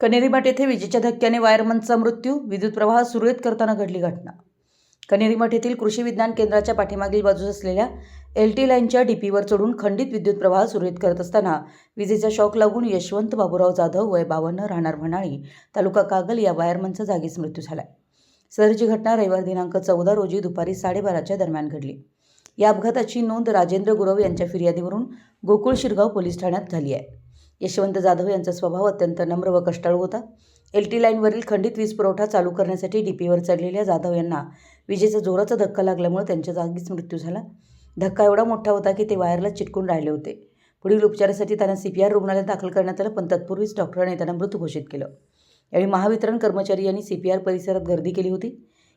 कनेरीमठ येथे विजेच्या धक्क्याने वायरमनचा मृत्यू विद्युत प्रवाह सुरळीत करताना घडली घटना. कनेरीमठ येथील कृषी विज्ञान केंद्राच्या पाठीमागील बाजूस असलेल्या एल टी लाईनच्या डीपीवर चढून खंडित विद्युत प्रवाह सुरळीत करत असताना विजेचा शॉक लागून यशवंत बाबूराव जाधव वय बावन्न राहणार म्हणाळी तालुका कागल या वायरमनचा जागीच मृत्यू झाला सदरची घटना रविवार दिनांक चौदा रोजी दुपारी साडेबाराच्या दरम्यान घडली. या अपघाताची नोंद राजेंद्र गुरव यांच्या फिर्यादीवरून गोकुळ शिरगाव पोलीस ठाण्यात झाली आहे. यशवंत जाधव यांचा स्वभाव अत्यंत नम्र व कष्टाळू होता. एल टी लाईनवरील खंडित वीज पुरवठा चालू करण्यासाठी डीपीवर चढलेल्या जाधव यांना विजेचा जोराचा धक्का लागल्यामुळे त्यांच्या जागीच मृत्यू झाला. धक्का एवढा मोठा होता की ते वायरला चिटकून राहिले होते. पुढील उपचारासाठी त्यांना सी पी आर रुग्णालयात दाखल करण्यात आलं पण तत्पूर्वीच डॉक्टरांनी त्यांना मृत घोषित केलं. यावेळी महावितरण कर्मचारी यांनी सी पी आर परिसरात गर्दी केली होती.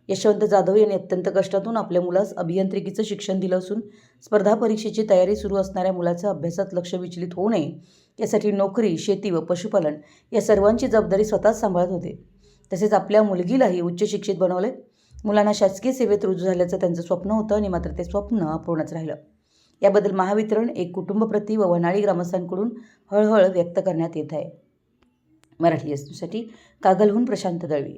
यशवंत जाधव यांनी अत्यंत कष्टातून आपल्या मुलास अभियांत्रिकीचं शिक्षण दिलं असून स्पर्धा परीक्षेची तयारी सुरू असणाऱ्या मुलाचं अभ्यासात लक्ष विचलित होऊ नये यासाठी नोकरी शेती व पशुपालन या सर्वांची जबाबदारी स्वतःच सांभाळत होते. तसेच आपल्या मुलगीलाही उच्च शिक्षित बनवले. मुलांना शासकीय सेवेत रुजू झाल्याचं त्यांचं स्वप्न होतं आणि मात्र ते स्वप्न अपूर्णच राहिलं. याबद्दल महावितरण एक कुटुंबप्रती व वनाळी ग्रामस्थांकडून हळहळ व्यक्त करण्यात येत आहे. मराठी एससाठी कागलहून प्रशांत दळवी.